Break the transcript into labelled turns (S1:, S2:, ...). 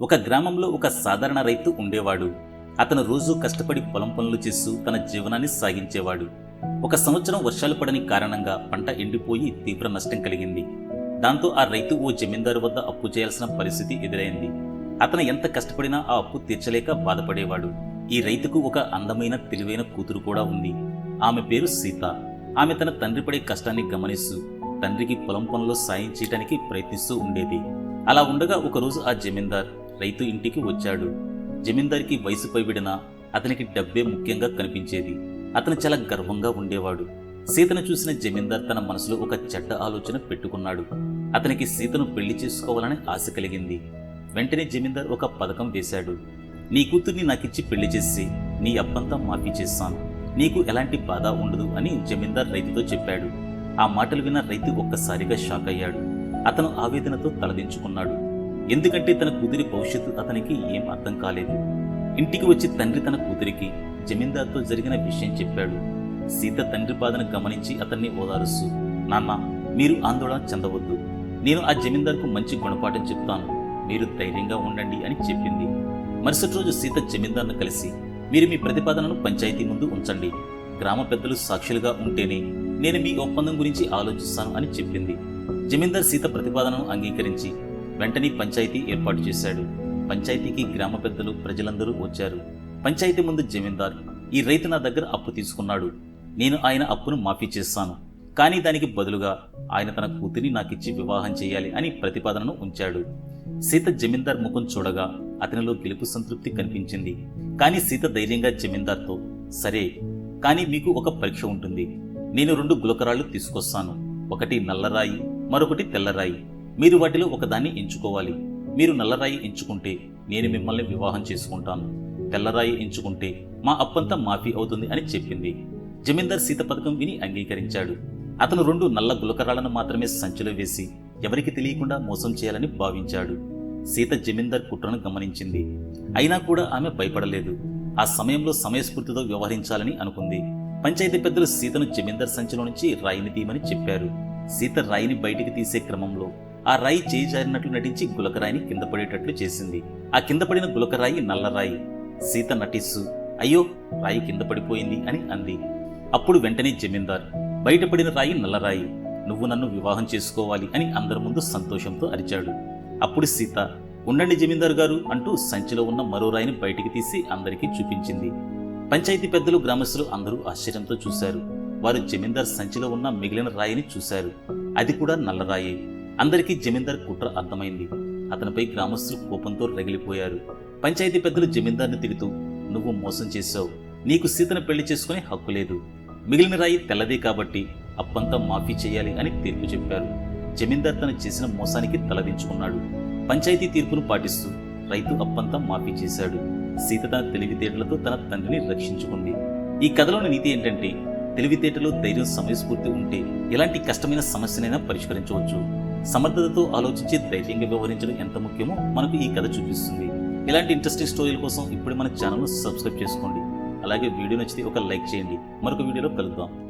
S1: ఒక గ్రామంలో ఒక సాధారణ రైతు ఉండేవాడు. అతను రోజు కష్టపడి పొలం పనులు చేస్తూ తన జీవనాన్ని సాగించేవాడు. ఒక సంవత్సరం వర్షాలు పడని కారణంగా పంట ఎండిపోయి తీవ్ర నష్టం కలిగింది. దాంతో ఆ రైతు ఓ జమీందారు వద్ద అప్పు చేయాల్సిన పరిస్థితి ఎదురైంది. అతను ఎంత కష్టపడినా ఆ అప్పు తీర్చలేక బాధపడేవాడు. ఈ రైతుకు ఒక అందమైన తెలివైన కూతురు కూడా ఉంది. ఆమె పేరు సీత. ఆమె తన తండ్రి పడే కష్టాన్ని గమనిస్తూ తండ్రికి పొలం పనులు సాయం చేయడానికి ప్రయత్నిస్తూ ఉండేది. అలా ఉండగా ఒకరోజు ఆ జమీందార్ రైతు ఇంటికి వచ్చాడు. జమీందారికి వయసు పైబడిన అతనికి డబ్బే ముఖ్యంగా కనిపించేది. అతను చాలా గర్వంగా ఉండేవాడు. సీతను చూసిన జమీందార్ తన మనసులో ఒక చెడ్డ ఆలోచన పెట్టుకున్నాడు. అతనికి సీతను పెళ్ళి చేసుకోవాలని ఆశ కలిగింది. వెంటనే జమీందార్ ఒక పథకం వేశాడు. నీ కూతుర్ని నాకిచ్చి పెళ్ళి చేసి నీ అప్పంతా మాఫీ చేస్తాను. నీకు ఎలాంటి బాధ ఉండదు అని జమీందార్ రైతుతో చెప్పాడు. ఆ మాటలు విన్న రైతు ఒక్కసారిగా షాక్ అయ్యాడు అతను ఆవేదనతో తలదించుకున్నాడు. ఎందుకంటే తన కూతురి భవిష్యత్తు అతనికి ఏం అర్థం కాలేదు. ఇంటికి వచ్చి తండ్రి తన కూతురికి జమీందార్తో జరిగిన విషయం చెప్పాడు. సీత తండ్రి బాధన గమనించి అతన్ని ఓదారుస్తూ నాన్న మీరు ఆందోళన చెందవద్దు. నేను ఆ జమీందార్కు మంచి గుణపాఠం చెప్తాను. మీరు ధైర్యంగా ఉండండి అని చెప్పింది. మరుసటి రోజు సీత జమీందార్ను కలిసి మీరు మీ ప్రతిపాదనను పంచాయతీ ముందు ఉంచండి. గ్రామ పెద్దలు సాక్షులుగా ఉంటేనే నేను మీ ఒప్పందం గురించి ఆలోచిస్తాను అని చెప్పింది. జమీందార్ సీత ప్రతిపాదనను అంగీకరించి వెంటనే పంచాయతీ ఏర్పాటు చేశాడు. పంచాయతీకి గ్రామ పెద్దలు ప్రజలందరూ వచ్చారు. పంచాయతీ ముందు జమీందార్ ఈ రైతు నా దగ్గర అప్పు తీసుకున్నాడు. నేను ఆయన అప్పును మాఫీ చేస్తాను. కానీ దానికి బదులుగా ఆయన తన కూతురిని నాకిచ్చి వివాహం చేయాలి అని ప్రతిపాదనను ఉంచాడు. సీత జమీందార్ ముఖం చూడగా అతనిలో గెలుపు సంతృప్తి కనిపించింది. కానీ సీత ధైర్యంగా జమీందార్తో సరే కానీ మీకు ఒక పరీక్ష ఉంటుంది. నేను రెండు గులకరాళ్ళు తీసుకొస్తాను. ఒకటి నల్లరాయి మరొకటి తెల్లరాయి. మీరు వాటిలో ఒకదాన్ని ఎంచుకోవాలి. మీరు నల్లరాయి ఎంచుకుంటే నేను మిమ్మల్ని వివాహం చేసుకుంటాను. తెల్లరాయి ఎంచుకుంటే మా అప్పంతా మాఫీ అవుతుంది అని చెప్పింది. జమీందార్ సీత పథకం విని అంగీకరించాడు. అతను రెండు నల్ల గులకరాలను మాత్రమే సంచిలో వేసి ఎవరికి తెలియకుండా మోసం చేయాలని భావించాడు. సీత జమీందార్ కుట్రను గమనించింది. అయినా కూడా ఆమె భయపడలేదు. ఆ సమయంలో సమయస్ఫూర్తితో వ్యవహరించాలని అనుకుంది. పంచాయతీ పెద్దలు సీతను జమీందార్ సంచిలో నుంచి రాయిని తీయమని చెప్పారు. సీత రాయిని బయటికి తీసే క్రమంలో ఆ రాయి చేయి జారినట్లు నటించి గులకరాయిని కింద పడేటట్లు చేసింది. ఆ కింద పడిన గులకరాయి నల్లరాయి సీత నటిస్తూ అయ్యో రాయి కింద పడిపోయింది అని అంది. అప్పుడు వెంటనే జమీందార్ బయటపడిన రాయి నల్లరాయి నువ్వు నన్ను వివాహం చేసుకోవాలి అని అందరి ముందు సంతోషంతో అరిచాడు. అప్పుడు సీత ఉండండి జమీందారు గారు అంటూ సంచిలో ఉన్న మరో రాయిని బయటికి తీసి అందరికీ చూపించింది. పంచాయతీ పెద్దలు గ్రామస్తులు అందరూ ఆశ్చర్యంతో చూశారు. వారు జమీందార్ సంచిలో ఉన్న మిగిలిన రాయిని చూశారు. అది కూడా నల్లరాయే అందరికీ జమీందార్ కుట్ర అర్థమైంది. అతనిపై గ్రామస్తులు కోపంతో రగిలిపోయారు. పంచాయతీ పెద్దలు జమీందార్ని తిడుతూ నువ్వు మోసం చేశావు. నీకు సీతను పెళ్ళి చేసుకునే హక్కు లేదు. మిగిలిన రాయి తెల్లదే కాబట్టి అప్పంతా మాఫీ చేయాలి అని తీర్పు చెప్పారు. జమీందార్ తను చేసిన మోసానికి తలదించుకున్నాడు పంచాయతీ తీర్పును పాటిస్తూ రైతు అప్పంతా మాఫీ చేశాడు. సీత తన తెలివితేటలతో తన తండ్రిని రక్షించుకుంది. ఈ కథలోని నీతి ఏంటంటే తెలివితేటలో ధైర్యం సమయస్ఫూర్తి ఉంటే ఎలాంటి కష్టమైన సమస్యనైనా పరిష్కరించవచ్చు. సమర్థతతో ఆలోచించి ధైర్యంగా వ్యవహరించడం ఎంత ముఖ్యమో మనకు ఈ కథ చూపిస్తుంది. ఇలాంటి ఇంట్రెస్టింగ్ స్టోరీల కోసం ఇప్పుడు మన ఛానల్ను సబ్స్క్రైబ్ చేసుకోండి. అలాగే వీడియో నచ్చితే ఒక లైక్ చేయండి. మరొక వీడియోలో కలుద్దాం.